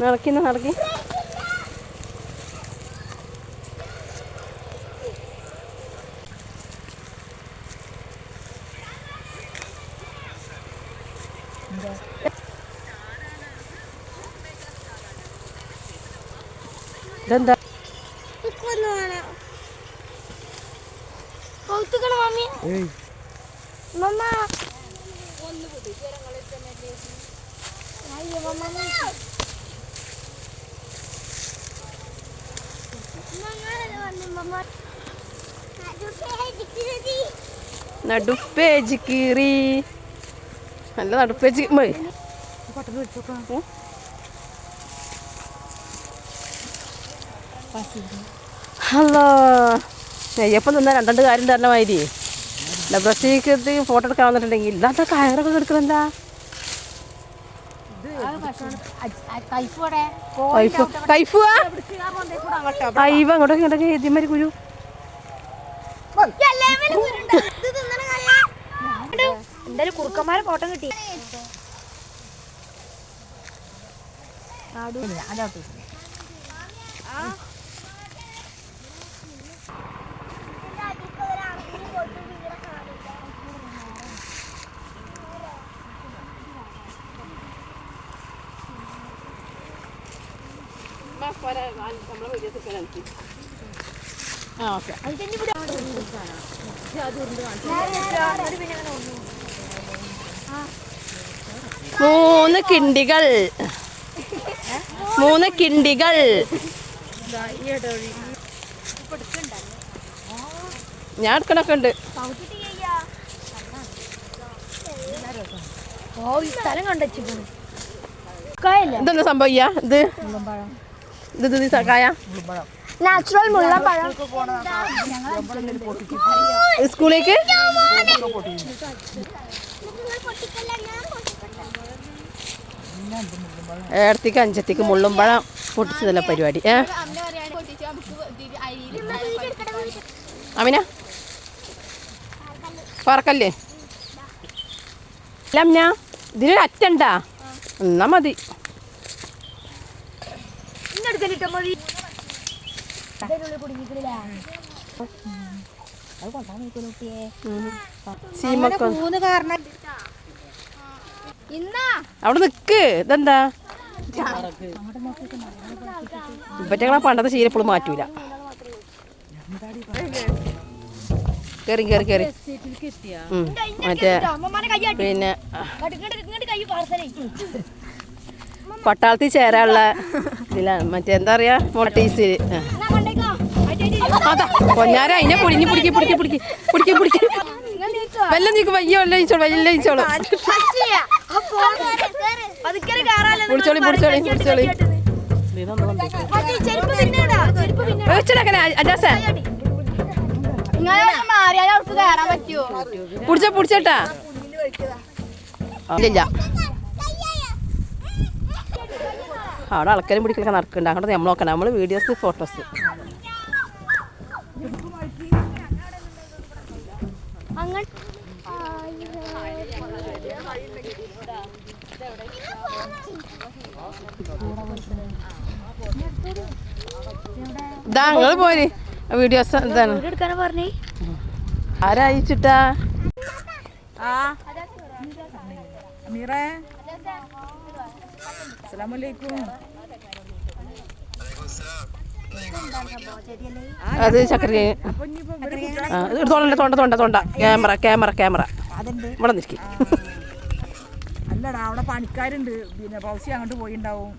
നടക്കിന്ന് നടക്കി. ഇതെന്താ? മമ്മി മമ്മ അയ്യോ മമ്മ നടുപ്പേജ് കീറി. നല്ല നടുപ്പേജ് മതി. ഹലോ. നെയ്യപ്പം തന്നെ രണ്ടു കാര്യം തരണമായിരി മാതിരി. ലബ്രസിക്ക് ഫോട്ടോ എടുക്കാൻ വന്നിട്ടുണ്ടെങ്കിൽ ഇല്ലാത്ത കയറൊക്കെ എടുക്കണെന്താ കൈഫ് അങ്ങോട്ടൊക്കെ ഇങ്ങോട്ടൊക്കെ എതിമാരി കുരു. എന്തായാലും കുറുക്കന്മാരെ കോട്ടം കിട്ടി. ആ? ഓക്കെ. മൂന്ന് കിണ്ടികൾ. മൂന്ന് കിണ്ടികൾ. ഞാൻ എടുക്കണൊക്കെ ഉണ്ട്. ഓ ഈ സ്ഥലം കണ്ടു ഇതെന്താ സംഭവം? ചെയ്യാ ഇത്? ഇത് ഇത് കായ നാച്ചുറൽ മുള്ളപ്പഴം സ്കൂളിലേക്ക്? ഏടത്തേക്ക് അഞ്ചത്തേക്ക് മുള്ളുമ്പഴം പൊട്ടിച്ചതല്ല പരിപാടി. ഏ? അമിന? പറക്കല്ലേ? അല്ല അമിന ഇതിനൊരു അറ്റണ്ടാ എന്നാ മതി. ഇന്നെടുക്കലിട്ടോ മതി. മൂന്ന് കാരണം. അവിടെ നിക്ക്. ഇതെന്താ? ഇപ്പറ്റങ്ങളെ പണ്ടത്തെ ശീലപ്പോഴും മാറ്റൂല. കേറി കേറി കേറി. മറ്റേ പിന്നെ പട്ടാളത്തിൽ ചേരാനുള്ള ഇതിലാണ് മറ്റേ എന്താ പറയാ മോട്ടീസ് അതാ പൊന്നാര അതിനെ പൊടിഞ്ഞ് പിടിക്കി പിടിക്കി പിടിക്കി പിടിക്കി പിടിക്കി വെല്ലം നീക്ക് വയ്യ വല്ല ഇച്ചോളൂ വല്ല ഇച്ചോളൂ പിടിച്ചോളി പിടിച്ചോളി പിന്നെടാ അവിടെ അളക്കലും പിടിക്കലൊക്കെ നടക്കുന്നുണ്ട്. അങ്ങോട്ട് നമ്മൾ നോക്കണം. നമ്മൾ വീഡിയോസ് ഫോട്ടോസ് ഇതാ നിങ്ങൾ പോര്. വീഡിയോസ് എടുക്കാനാ പറഞ്ഞേ ആരയച്ചിട്ടാ അമീറേ അസ്സലാമലൈക്കും അത് ഇത് തൊണ്ട തൊണ്ട തൊണ്ട തൊണ്ട ക്യാമറ ക്യാമറ ക്യാമറ. ഇവിടെ നിൽക്കി. അല്ലടാ അവിടെ പണിക്കാരുണ്ട്. പിന്നെ പൗസി അങ്ങോട്ട് പോയിണ്ടാവും.